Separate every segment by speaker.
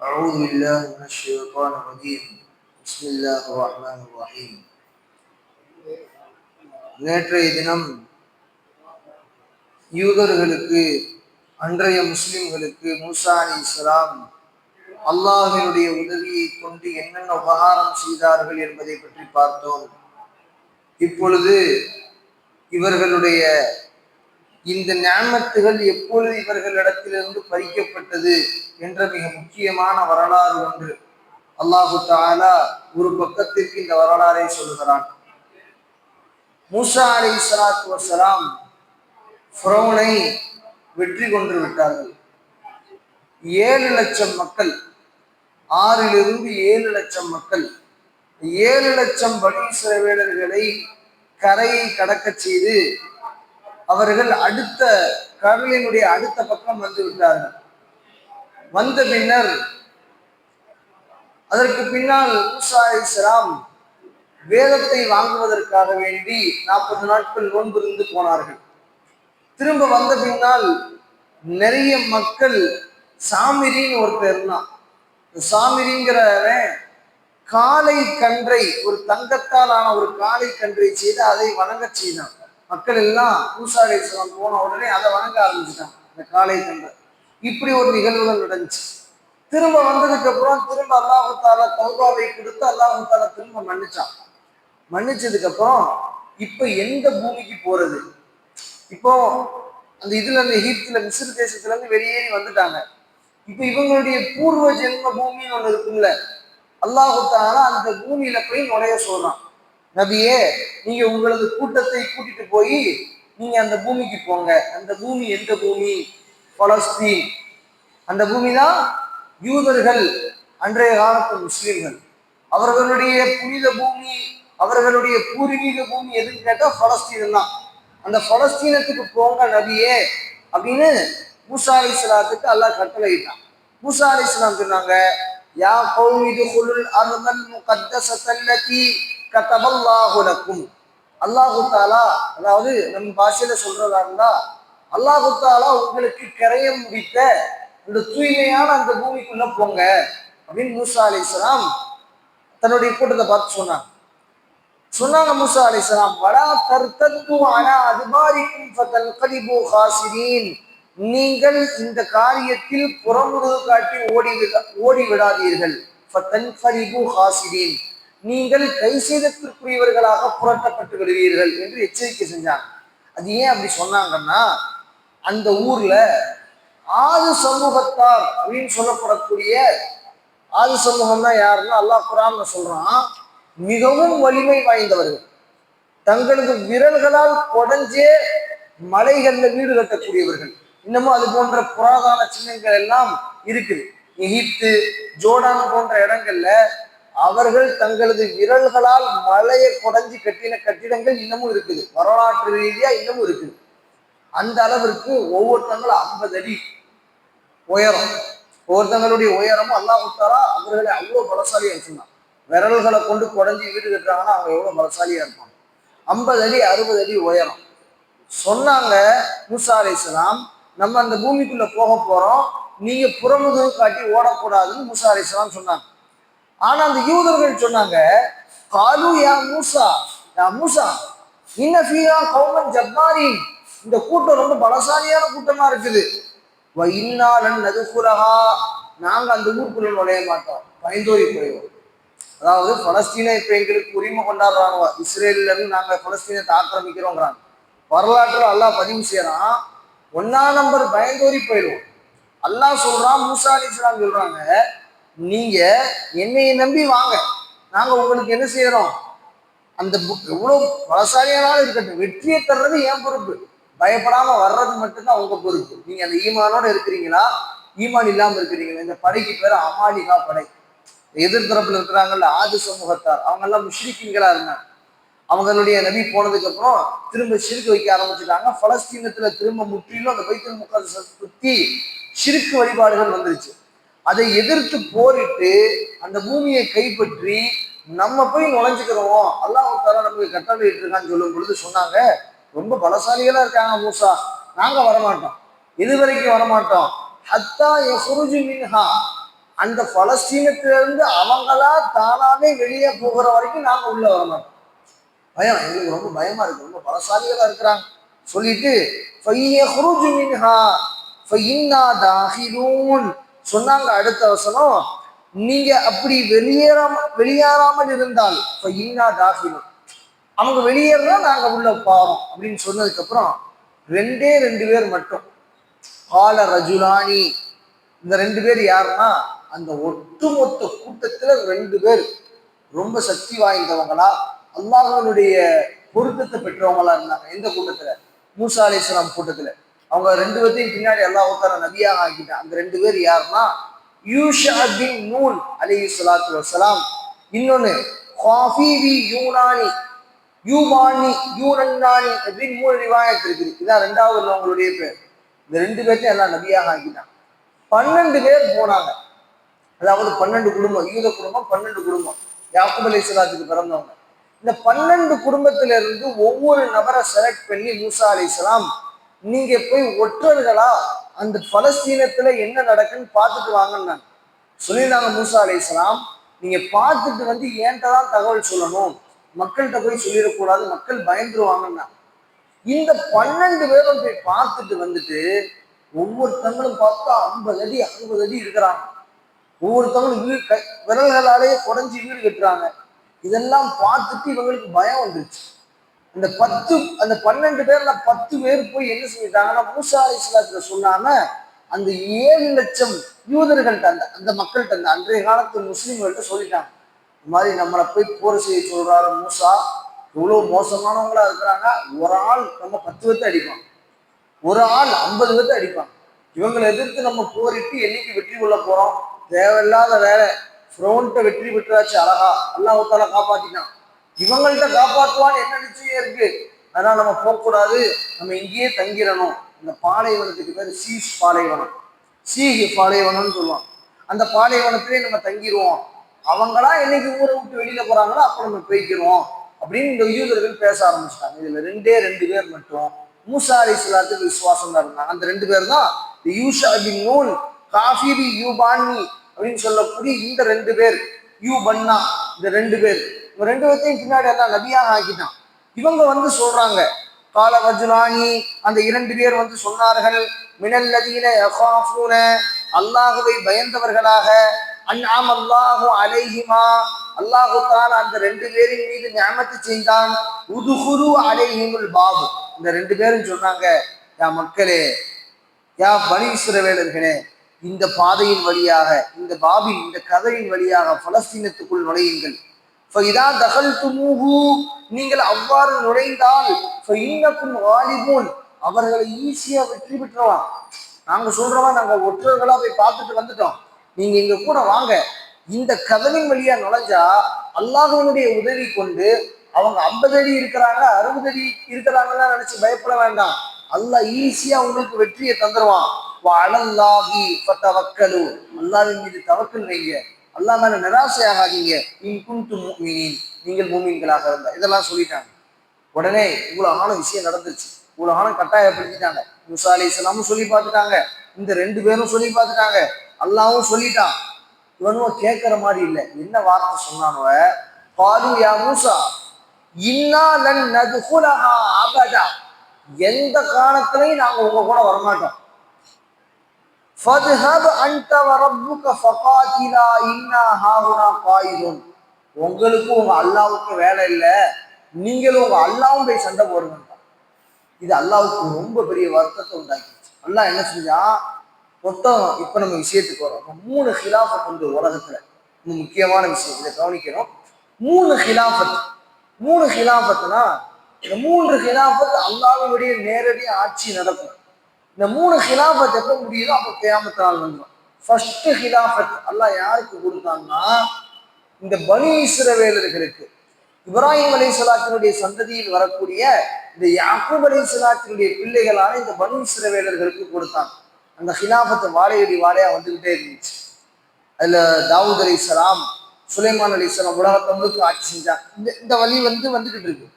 Speaker 1: أعوذ بالله من الشيطان الرجيم بسم الله الرحمن الرحيم நேற்றைய தினம் யூதர்களுக்கு அன்றைய முஸ்லிம்களுக்கு மூசா அலி இஸ்லாம் அல்லாஹினுடைய உதவியை கொண்டு என்னென்ன உபகாரம் செய்தார்கள் என்பதை பற்றி பார்த்தோம் இப்பொழுது இவர்களுடைய இந்த ஞானத்துகள் எப்பொழுது இவர்களிடத்திலிருந்து பறிக்கப்பட்டது என்ற மிக முக்கியமான வரலாறு ஒன்று. அல்லாஹு தாலா ஒரு பக்கத்திற்கு இந்த வரலாறை சொல்லுகிறான். மூசா அலி சலாத்து வசலாம் ஃப்ரௌனை வெற்றி கொண்டு விட்டார்கள். ஏழு லட்சம் மக்கள் ஆறிலிருந்து ஏழு லட்சம் மக்கள் ஏழு லட்சம் பனீஸ்வர சிறவேலர்களை கரையை கடக்கச் செய்து அவர்கள் அடுத்த கடலினுடைய அடுத்த பக்கம் வந்து விட்டார்கள். வந்த பின்னர் அதற்கு பின்னால் மூசா இஸ்லாம் வேதத்தை வாங்குவதற்காக வேண்டி நாற்பது நாட்கள் நோன்பிருந்து போனார்கள். திரும்ப வந்த பின்னால் நிறைய மக்கள் சாமிரின்னு ஒருத்தர் இருந்தான். சாமிரிங்கிறவன் காளை கன்றை ஒரு தங்கத்தால் ஆன ஒரு காளை கன்றை செய்து அதை வணங்க செய்தான். மக்கள் எல்லாம் பூசாரேஸ்வரம் போன உடனே அதை வணங்க ஆரம்பிச்சிட்டான் இந்த காலை கன்றை இப்படி ஒரு நிகழ்வுகள் நடந்துச்சு. திரும்ப வந்ததுக்கு அப்புறம் திரும்ப அல்லாஹால தௌபாவை கொடுத்து அல்லாஹால திரும்ப மன்னிச்சான். மன்னிச்சதுக்கு அப்புறம் இப்ப எந்த பூமிக்கு போறது? இப்போ அந்த இதுல இருந்து எகிப்துல மிஸ்ர் தேசத்துல இருந்து வெளியேறி வந்துட்டாங்க. இப்ப இவங்களுடைய பூர்வ ஜென்ம பூமின்னு ஒண்ணு இருக்கும்ல. அல்லாஹு தாலா அந்த பூமியில போய் நுழைய சொல்றான். நபியே நீங்க உங்களது கூட்டத்தை கூட்டிட்டு போய் நீங்க அந்த பூமிக்கு போங்க. அந்த பூமி எந்த பூமி? பலஸ்தீன். அந்த பூமி தான் யூதர்கள் அன்றைய காலத்து முஸ்லிம்கள். அவர்களுடைய புனித பூமி அவர்களுடைய பூர்வீக பூமி எதுன்னு கேட்டா பலஸ்தீன் தான். அந்த பலஸ்தீனத்துக்கு போங்க நபியே அப்படின்னு மூசா அலி இஸ்லாத்துக்கு அல்லாஹ் கட்டளையிட்டான். மூசா அலி இஸ்லாம் சொன்னாங்க யா கௌமிது குலுல் அர்தல் முகத்தசத்தல்லதி கதபல்லாஹுலக்கும் அல்லாஹு தாலா அதாவது நம் பாஷையில சொல்றதா இருந்தா அல்லாஹு தாலா உங்களுக்கு கரையம் முடித்த இந்த தூய்மையான அந்த பூமிக்குள்ள போங்க அப்படின்னு மூசா அலி இஸ்லாம் தன்னுடைய கூட்டத்தை பார்த்து சொன்னாங்க. சொன்னாங்க மூசா அலி இஸ்லாம் வடா தர்த்தத்து ஆனா அதுபாரிக்கும் ஃபதல் கலிபு ஹாசிரீன். நீங்கள் இந்த காரியத்தில் புறமுருகு காட்டி ஓடி ஓடி விடாதீர்கள் ஃபதன் கலிபு ஹாசிரீன். நீங்கள் கை செய்தத்திற்குரியவர்களாக புரட்டப்பட்டு விடுவீர்கள் என்று எச்சரிக்கை செஞ்சாங்க. அது ஏன் அப்படி சொன்னாங்கன்னா அந்த ஊர்ல ஆது சமூகத்தார் அப்படின்னு சொல்லப்படக்கூடிய ஆது சமூகம் தான் யாருன்னா அல்லாஹ் குரான் சொல்றான் மிகவும் வலிமை வாய்ந்தவர்கள். தங்களது விரல்களால் கொடைஞ்சே மலைகள்ல வீடு கட்டக்கூடியவர்கள். இன்னமும் அது போன்ற புராதான சின்னங்கள் எல்லாம் இருக்குது. எகிப்து ஜோர்டான் போன்ற இடங்கள்ல அவர்கள் தங்களது விரல்களால் மலையை கொடைஞ்சி கட்டின கட்டிடங்கள் இன்னமும் இருக்குது. வரலாற்று ரீதியா இன்னமும் இருக்குது. அந்த அளவிற்கு ஒவ்வொருத்தங்களும் ஐம்பது அடி உயரம். ஒவ்வொருத்தங்களுடைய உயரமும் அல்லாஹுத்தாரா அவர்களை அவ்வளோ பலசாலியா வச்சிருந்தான் விரல்களை கொண்டு குடஞ்சி வீடு கட்டுறாங்கன்னா அவங்க எவ்வளோ பலசாலியா இருப்பாங்க. ஐம்பது அடி அறுபது அடி உயரம். சொன்னாங்க மூசா அலிஸ்லாம் நம்ம அந்த பூமிக்குள்ள போக போறோம். நீங்க புறமுதுகு காட்டி ஓடக்கூடாதுன்னு மூசா அலிஸ்லாம் சொன்னாங்க. ஆனா அந்த யூதர்கள் சொன்னாங்க காலு யா மூசா. யா மூசா இன்ன கௌமன் ஜப்பாரி இந்த கூட்டம் ரொம்ப பலசாலியான கூட்டமா இருக்குது. இன்னாலன் நதுகுலகா நாங்க அந்த ஊருக்குள்ள நுழைய மாட்டோம். பயந்தோரி போயிடுவோம் அதாவது பலஸ்தீனை இப்ப எங்களுக்கு உரிமை கொண்டாடுறாங்க இஸ்ரேல்ல இருந்து நாங்க பலஸ்தீனத்தை ஆக்கிரமிக்கிறோங்கிறாங்க. வரலாற்றில் அல்லாஹ் பதிவு செய்யறான் ஒன்னா நம்பர் பயந்தோரி போயிடுவோம். அல்லாஹ் சொல்றான் மூசா அலி சொல்றாங்க நீங்க என்னையை நம்பி வாங்க. நாங்க உங்களுக்கு என்ன செய்யறோம்? அந்த எவ்வளவு பலசாலியானாலும் இருக்கட்டும் வெற்றியை தர்றது ஏன் பொறுப்பு. பயப்படாம வர்றது மட்டும்தான் உங்க பொறுப்பு. நீங்க அந்த ஈமானோட இருக்கிறீங்களா? ஈமான் இல்லாம இருக்கிறீங்களா? இந்த படைக்கு பேர் அமாலிகா படை. எதிர்த்தரப்புல இருக்கிறாங்கல்ல ஆதி சமூகத்தார். அவங்க எல்லாம் முஷ்ரிக்கிங்களா இருந்தாங்க. அவங்களுடைய நபி போனதுக்கு அப்புறம் திரும்ப சிறுக்கு வைக்க ஆரம்பிச்சுட்டாங்க. பலஸ்தீனத்துல திரும்ப முற்றிலும் அந்த வைத்தல் முக்கால் சுத்தி சிறுக்கு வழிபாடுகள் வந்துருச்சு. அதை எதிர்த்து போரிட்டு அந்த பூமியை கைப்பற்றி நம்ம போய் நுழைஞ்சுக்கிறோம். அல்லாஹால நமக்கு கட்டளை இருக்கான்னு சொல்லும் பொழுது சொன்னாங்க ரொம்ப பலசாலிகளா இருக்காங்க மூசா. நாங்க வரமாட்டோம். இது வரைக்கும் வரமாட்டோம். ஹத்தா எசுருஜி மின்ஹா. அந்த பலஸ்தீனத்திலிருந்து அவங்களா தானாவே வெளியே போகிற வரைக்கும் நாங்க உள்ள வர மாட்டோம் பயம் எங்களுக்கு ரொம்ப பயமா இருக்கு. ரொம்ப பலசாலிகளா இருக்கிறாங்க. சொல்லிட்டு "ஃபையஹ்ருஜு மின்ஹா. ஃபஇன்னா தாஹிலூன்" சொன்னாங்க அடுத்த வசனம் நீங்க அப்படி வெளியேறாம வெளியேறாமல் இருந்தால் ஃபஇன்னா தாஹிலூன் அவங்க வெளியேறா நாங்க உள்ள போறோம் அப்படின்னு சொன்னதுக்கு அப்புறம் ரெண்டே ரெண்டு பேர் மட்டும். பால ரஜுலானி. இந்த ரெண்டு பேர் யாருன்னா அந்த ஒட்டுமொத்த கூட்டத்துல ரெண்டு பேர். ரொம்ப சக்தி வாய்ந்தவங்களா அல்லாஹனுடைய பொருத்தத்தை பெற்றவங்களா இருந்தாங்க. எந்த கூட்டத்துல? மூசா அலிஸ்லாம் கூட்டத்துல. அவங்க ரெண்டு பேர்த்தையும் பின்னாடி எல்லாம் உட்கார நபியாக ஆக்கிட்டான். அந்த ரெண்டு பேர் யாருன்னா யூஷா பின் நூன் அலி சலாத்து வசலாம் இன்னொன்னு காஃபிவி யூனானி யூமானி யூரன்னானி அப்படின்னு மூணு ரிவாயத்து இருக்குது. இதான் ரெண்டாவது அவங்களுடைய பேர். இந்த ரெண்டு பேர்த்தையும் எல்லாம் நபியாக ஆக்கிட்டான். பன்னெண்டு பேர் போனாங்க. அதாவது பன்னெண்டு குடும்பம் யூத குடும்பம் பன்னெண்டு குடும்பம். யாக்குப் அலி சலாத்துக்கு பிறந்தவங்க. இந்த பன்னெண்டு குடும்பத்திலிருந்து ஒவ்வொரு நபரை செலக்ட் பண்ணி மூசா அலி சலாம் நீங்க போய் ஒற்றர்களா அந்த பலஸ்தீனத்துல என்ன நடக்குன்னு பார்த்துட்டு வாங்கன்னு சொல்லியிருந்தாங்க மூசா அலி இஸ்லாம் நீங்க பார்த்துட்டு வந்து ஏன்ட்டதான் தகவல் சொல்லணும்? மக்கள்கிட்ட போய் சொல்லிடக்கூடாது மக்கள் பயந்துருவாங்கன்னா இந்த பன்னெண்டு பேரும் போய் பார்த்துட்டு வந்துட்டு ஒவ்வொருத்தங்களும் பார்த்தா ஐம்பது அடி அறுபது அடி இருக்கிறாங்க. ஒவ்வொருத்தவங்களும் வீடு கை விரல்களாலேயே குறைஞ்சி வீடு கட்டுறாங்க. இதெல்லாம் பார்த்துட்டு இவங்களுக்கு பயம் வந்துருச்சு. அந்த பத்து அந்த பன்னெண்டு பேர்ல பத்து பேர் போய் என்ன செஞ்சிட்டாங்கன்னா மூசா அலிஸ்லாத்துல சொன்னாம அந்த ஏழு லட்சம் யூதர்கள்ட்ட அந்த அந்த மக்கள்கிட்ட அந்த அன்றைய காலத்து முஸ்லீம்கள்ட்ட சொல்லிட்டாங்க. இந்த மாதிரி நம்மளை போய் போர் செய்ய சொல்றாரு மூசா. இவ்வளவு மோசமானவங்களா இருக்கிறாங்க. ஒரு ஆள் நம்ம பத்து பேர்த்து அடிப்பான். ஒரு ஆள் ஐம்பது பேர்த்து அடிப்பான். இவங்களை எதிர்த்து நம்ம போரிட்டு என்னைக்கு வெற்றி கொள்ள போறோம்? தேவையில்லாத வேலை. ஃப்ரோன்ட்ட வெற்றி பெற்றாச்சு அழகா. அல்லாஹால காப்பாத்திட்டான். இவங்கள்ட்ட காப்பாற்றுவான்னு என்ன நிச்சயம் இருக்கு. அதனால நம்ம போகக்கூடாது. நம்ம இங்கேயே தங்கிடணும். இந்த பாலைவனத்துக்கு பேர் சீஸ் பாலைவனம். சீகி பாலைவனம்னு சொல்லுவாங்க. அந்த பாலைவனத்திலே நம்ம தங்கிடுவோம் அவங்களா என்னைக்கு ஊரை விட்டு வெளியில போறாங்களோ அப்ப நம்ம போய்க்கிறோம் அப்படின்னு இந்த யூதர்கள் பேச ஆரம்பிச்சிட்டாங்க. இதுல ரெண்டே ரெண்டு பேர் மட்டும். மூசா அலி இஸ்லாத்துக்கு விசுவாசம் தான் இருந்தாங்க. அந்த ரெண்டு பேர் தான் இந்த யூஷா பின் நூன் காஃபிரி யூபானி அப்படின்னு சொல்லக்கூடிய இந்த ரெண்டு பேர். யூ பன்னா இந்த ரெண்டு பேர். ரெண்டு பேர்த்தையும் பின்னாடி எல்லாம் நபியாக ஆக்கிட்டான். இவங்க வந்து சொல்றாங்க கால வஜுலானி அந்த இரண்டு பேர் வந்து சொன்னார்கள் மினல்லதீன யகாஃபூன அல்லாஹுவை பயந்தவர்களாக அன்ஆம் அல்லாஹு அலைஹிமா அல்லாஹு தான் அந்த ரெண்டு பேரின் மீது ஞாபகத்து செய்தான் உதுகுரு அலைஹிமுல் பாபு. இந்த ரெண்டு பேரும் சொன்னாங்க யா மக்களே யா பனி இஸ்ரவேலர்களே இந்த பாதையின் வழியாக இந்த பாபின் இந்த கதையின் வழியாக பலஸ்தீனத்துக்குள் நுழையுங்கள். ஃபைதா தகல்துமூஹு நீங்கள் அவ்வாறு நுழைந்தால் ஃபைன்னக்கும் வாலிபூன் அவர்களை ஈஸியா வெற்றி பெற்றலாம். நாங்க சொல்றோமா நாங்க ஒற்றர்களா போய் பார்த்துட்டு வந்துட்டோம். நீங்க எங்க கூட வாங்க. இந்த கதவின் வழியா நுழைஞ்சா அல்லாஹனுடைய உதவி கொண்டு அவங்க ஐம்பது அடி இருக்கிறாங்க அறுபது அடி இருக்கிறாங்கன்னா நினைச்சு பயப்பட வேண்டாம். அல்லாஹ் ஈஸியா உங்களுக்கு வெற்றியை தந்துருவான். அலல்லாஹி ஃபத்தவக்கலு மீது தவக்கல் வைங்க அல்லா மேல நிராசையாகாதீங்க. இன் குன்து நீங்கள் மூமீன்களாக இருந்தா இதெல்லாம் சொல்லிட்டாங்க. உடனே இவ்வளவு ஆன விஷயம் நடந்துச்சு இவ்வளவு ஆன கட்டாயப்படுத்திட்டாங்க. முசா அலி இஸ்லாமும் சொல்லி பார்த்துட்டாங்க. இந்த ரெண்டு பேரும் சொல்லி பார்த்துட்டாங்க. அல்லாவும் சொல்லிட்டான். இவனும் கேட்கிற மாதிரி இல்லை. என்ன வார்த்தை சொன்னானுவ பாலு யா மூசா இன்னா எந்த காலத்திலையும் நாங்க உங்க கூட வரமாட்டோம். ஃபத்ஹப் அன்த வரப்புக ஃபகாத்திலா இன்னா ஹாஹுனா காயிதுன். உங்களுக்கும் உங்க அல்லாவுக்கும் வேலை இல்லை நீங்களும் உங்க அல்லாவும் போய் சண்டை போடுங்க இது அல்லாவுக்கு ரொம்ப பெரிய வருத்தத்தை உண்டாக்கிடுச்சு. அல்லாஹ் என்ன செஞ்சா மொத்தம் இப்ப நம்ம விஷயத்துக்கு வரோம். மூணு ஹிலாஃபத் வந்து உலகத்துல. ரொம்ப முக்கியமான விஷயம் இதை கவனிக்கணும். மூணு ஹிலாஃபத். மூணு ஹிலாஃபத்னா இந்த மூன்று ஹிலாஃபத் அல்லாவுடைய நேரடி ஆட்சி நடக்கும். இந்த மூணு ஹிலாஃபத் எப்போ முடியுதோ அப்போ கியாமத்து நாள் வந்துடும் ஃபர்ஸ்ட் ஹிலாஃபத் அல்லாஹ் யாருக்கு கொடுத்தாங்கன்னா இந்த பனி இஸ்ரவேலர்களுக்கு. இப்ராஹிம் அலி சலாத்தினுடைய சந்ததியில் வரக்கூடிய இந்த யாக்கூப் அலி சலாத்தினுடைய பிள்ளைகளான இந்த பனு இஸ்ரவேலர்களுக்கு கொடுத்தாங்க. அந்த ஹிலாபத்தை வாழையடி வாழையா வந்துகிட்டே இருந்துச்சு. அதுல தாவூத் அலி சலாம் சுலைமான் அலி சலாம் உலகத்தை முழுக்க ஆட்சி செஞ்சான் இந்த இந்த வழி வந்து வந்துகிட்டு இருக்கு.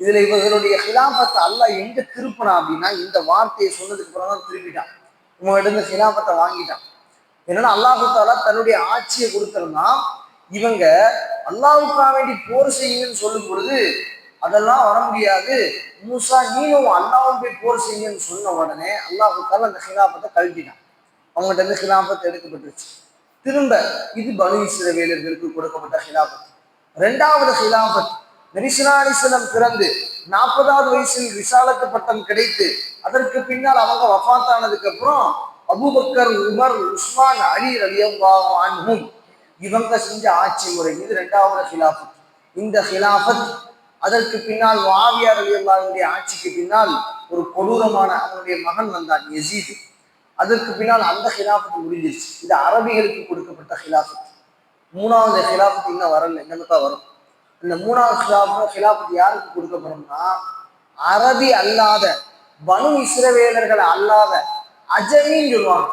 Speaker 1: இதுல இவர்களுடைய ஹிலாபத்தை அல்லாஹ் எங்க திருப்பினா அப்படின்னா இந்த வார்த்தையை சொன்னதுக்கு அப்புறம் தான் திருப்பிட்டான் உங்ககிட்ட இருந்து ஹிலாபத்தை வாங்கிட்டான். என்னன்னா அல்லாஹு தாலா தன்னுடைய ஆட்சியை கொடுத்திருந்தான் இவங்க அல்லாவுக்காக வேண்டி போர் செய்யுங்கன்னு சொல்லும் பொழுது அதெல்லாம் வர முடியாது. மூசா நீனும் அல்லாவும் போய் போர் செய்யுங்கன்னு சொன்ன உடனே அல்லாஹு தாலா அந்த ஹிலாபத்தை கழட்டினான் அவங்ககிட்ட இருந்து ஹிலாபத்தை எடுக்கப்பட்டுருச்சு. திரும்ப இது பனு இஸ்ரவேலர்களுக்கு கொடுக்கப்பட்ட ஹிலாபத் ரெண்டாவது ஹிலாபத் நரிசுனா பிறந்து நாற்பதாவது வயசில் விசாலத்து பட்டம் கிடைத்து அதற்கு பின்னால் அவங்க வஃத்தானதுக்கு அப்புறம் அபூபக்கர் உமர் உஸ்மான் அலி ரலியல்லாஹும் இவங்க செஞ்ச ஆட்சி முறை. இது ரெண்டாவது ஹிலாஃபத். இந்த ஹிலாஃபத் அதற்கு பின்னால் வாவியார் அலியல்லாவுடைய ஆட்சிக்கு பின்னால் ஒரு கொடூரமான அவனுடைய மகன் வந்தான் யசீது. அதற்கு பின்னால் அந்த ஹிலாஃபத் முடிஞ்சிருச்சு. இது அரபிகளுக்கு கொடுக்கப்பட்ட ஹிலாஃபத். மூணாவது ஹிலாஃபத் இன்னும் வரல இன்னும் தான் வரும். இந்த மூணாவது ஹிலாஃபத் ஹிலாஃபத் யாருக்கு கொடுக்கப்படும்னா அரபி அல்லாத பனு இஸ்ரவேலர்கள் அல்லாத அஜமின்னு சொல்லுவாங்க.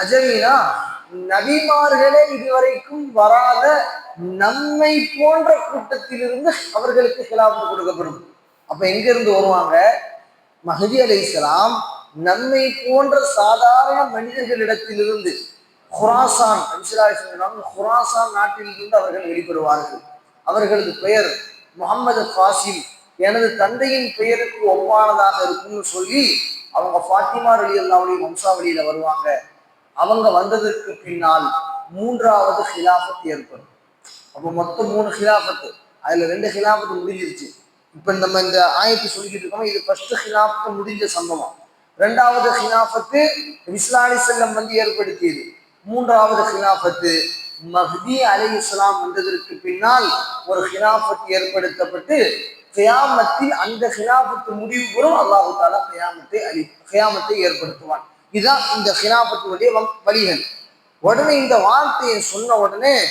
Speaker 1: அஜமினா நபிமார்களே இதுவரைக்கும் வராத நம்மை போன்ற கூட்டத்திலிருந்து அவர்களுக்கு ஹிலாஃபத் கொடுக்கப்படும். அப்ப எங்க இருந்து வருவாங்க? மஹதி அலை இஸ்லாம் நம்மை போன்ற சாதாரண மனிதர்களிடத்திலிருந்து ஹுராசான் ஹுராசான் நாட்டிலிருந்து அவர்கள் வெளிப்படுவார்கள். அவர்களது பெயர் முகமது ஃபாசில் எனது தந்தையின் பெயருக்கு ஒப்பானதாக இருக்கும்னு சொல்லி அவங்க ஃபாத்திமா அலி அல்லாவுடைய வம்சாவளியில வருவாங்க. அவங்க வந்ததற்கு பின்னால் மூன்றாவது ஹிலாபத் ஏற்படும். அப்போ மொத்தம் மூணு ஹிலாஃபத்து. அதுல ரெண்டு ஹிலாபத்து முடிஞ்சிருச்சு. இப்ப நம்ம இந்த ஆயத்தை சொல்லிக்கிட்டு இருக்கோம். இது ஃபர்ஸ்ட் ஹிலாபத்து முடிஞ்ச சம்பவம். ரெண்டாவது ஹிலாபத்து இஸ்லாலி செல்லம் வந்து ஏற்படுத்தியது. மூன்றாவது ஹிலாபத்து மஹ்தி அலை இஸ்லாம் வந்ததற்கு பின்னால் ஒரு ஹிலாபத் ஏற்படுத்தப்பட்டு கியாமத்தில் அந்த ஹிலாபத்து முடிவு பெறும் அல்லாஹு தாலா கியாமத்தை அலி கியாமத்தை ஏற்படுத்துவான். இதுதான் இந்த ஹிலாபத்தினுடைய வழிகள். உடனே இந்த வார்த்தையை சொன்ன உடனே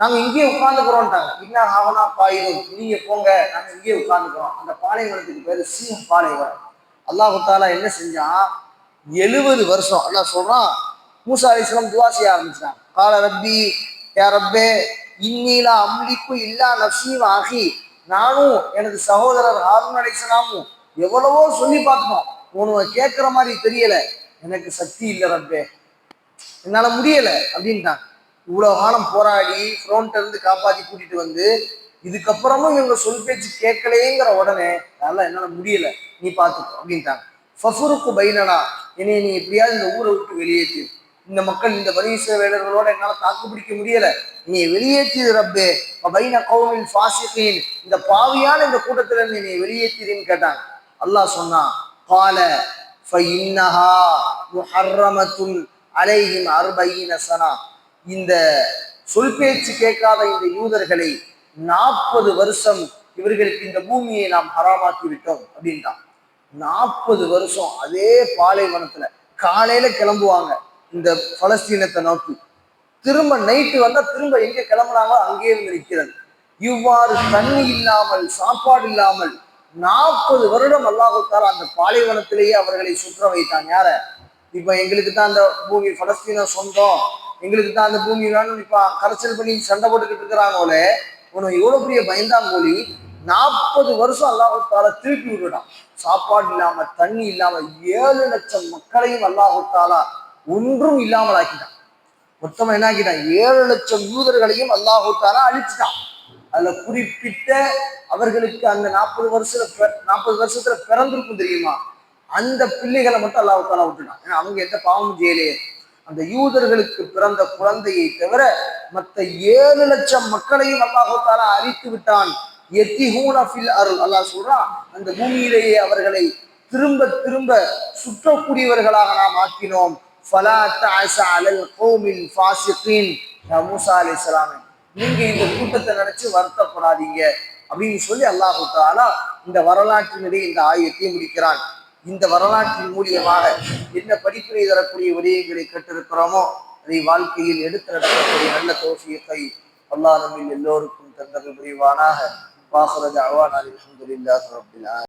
Speaker 1: நாங்க இங்கேயே உட்கார்ந்துக்கிறோம்ட்டாங்க. இன்னும் ஆவனா பாயிரும்? நீங்க போங்க. நாங்க இங்கேயே உட்கார்ந்துக்கிறோம். அந்த பாலைவனத்துக்கு பேரு சிங்க பாலைவனம். அல்லாஹு தாலா என்ன செஞ்சான்? எழுபது வருஷம். அல்லாஹ் சொல்றான் மூசா அலிஸ்லாம் துவா செய்ய ஆரம்பிச்சாங்க. கால ரப்பி யா ரப்பே இன்னிலா அம்லிக்கு இல்லா நப்சீவ் ஆகி நானும் எனது சகோதரர் ஹாரூன் அலிஸ்லாமும் எவ்வளவோ சொல்லி பார்த்தோம் உனவை கேட்குற மாதிரி தெரியல. எனக்கு சக்தி இல்லை ரப்பே. என்னால முடியல அப்படின்ட்டாங்க. இவ்வளவு காலம் போராடி ஃப்ரோன்ட் இருந்து காப்பாத்தி கூட்டிட்டு வந்து இதுக்கப்புறமும் இவங்க சொல் பேச்சு கேட்கலையேங்கிற உடனே அதெல்லாம் என்னால முடியல. நீ பார்த்துக்கோ அப்படின்ட்டாங்க. ஃபஃபுருக்கு பைனனா. என்னை நீ எப்படியாவது இந்த ஊரை விட்டு வெளியேற்று. இந்த மக்கள் இந்த பரிச வேலர்களோட என்னால் தாக்கு பிடிக்க முடியல. நீ வெளியேற்றியது ரப்பே. பைன கௌமின் ஃபாசிகின். இந்த பாவியான இந்த கூட்டத்துல நீ வெளியேற்றின்னு கேட்டாங்க. அல்லாஹ் சொன்னான் கால ஃபைன்னஹா முஹர்ரமத்துன் அலைஹிம் அர்பைன சனா. இந்த சொல் பேச்சு கேட்காத இந்த யூதர்களை நாற்பது வருஷம் இவர்களுக்கு இந்த பூமியை நாம் ஹராமாக்கி விட்டோம் அப்படின்ட்டான். நாற்பது வருஷம் அதே பாலைவனத்துல காலையில கிளம்புவாங்க. இந்த பலஸ்தீனத்தை நோக்கி. திரும்ப நைட்டு வந்தா திரும்ப எங்க கிளம்புனாங்களோ அங்கேயே இருந்து நிற்கிறது இவ்வாறு தண்ணி இல்லாமல் சாப்பாடு இல்லாமல் நாற்பது வருடம் அல்லாஹுத்தால் அந்த பாலைவனத்திலேயே அவர்களை சுற்ற வைத்தான். யார? இப்ப எங்களுக்கு தான் அந்த பூமி பலஸ்தீன சொந்தம். எங்களுக்கு தான் அந்த பூமி வேணும். இப்ப கரைச்சல் பண்ணி சண்டை போட்டுக்கிட்டு இருக்கிறாங்களே உனக்கு எவ்வளவு பெரிய பயந்தாங்கோலி நாற்பது வருஷம் அல்லாஹுத்தால திருப்பி விடுறான் சாப்பாடு இல்லாம தண்ணி இல்லாம ஏழு லட்சம் மக்களையும் அல்லாஹுத்தாலா ஒன்றும் இல்லாமல் ஆக்கிட்டான். மொத்தமாக என்ன ஆக்கிட்டான்? ஏழு லட்சம் யூதர்களையும் அல்லாஹூத்தாலா அழிச்சிட்டான். அதுல குறிப்பிட்ட அவர்களுக்கு அந்த நாற்பது வருஷத்துல நாற்பது வருஷத்துல பிறந்திருக்கும் தெரியுமா? அந்த பிள்ளைகளை மட்டும் அல்லாஹாலா விட்டுட்டான். ஏன்னா அவங்க எந்த பாவமும் செய்யலையே. அந்த யூதர்களுக்கு பிறந்த குழந்தையை தவிர மற்ற ஏழு லட்சம் மக்களையும் அல்லாஹாலா அழித்து விட்டான். அருள். அல்லாஹ் சொல்றான் அந்த பூமியிலேயே அவர்களை திரும்ப திரும்ப சுற்றக்கூடியவர்களாக நாம் ஆக்கினோம். ஃபலா தஅஸ அலல் ஃபாசிகின் மூசா நீங்க இந்த கூட்டத்தை நினைச்சு வருத்தப்படாதீங்க. அப்படின்னு சொல்லி அல்லாஹு தாலா இந்த வரலாற்றினுடைய இந்த ஆயத்தை முடிக்கிறான். இந்த வரலாற்றின் மூலியமாக என்ன படிப்பினை தரக்கூடிய விடயங்களை கேட்டிருக்கிறோமோ அதை வாழ்க்கையில் எடுத்து நடக்கக்கூடிய நல்ல தோசியத்தை அல்லாஹ் நம்மில் எல்லோருக்கும் தந்தது புரிவானாக. வாஹரஜ் அவான் அலி அஹமதுல்லா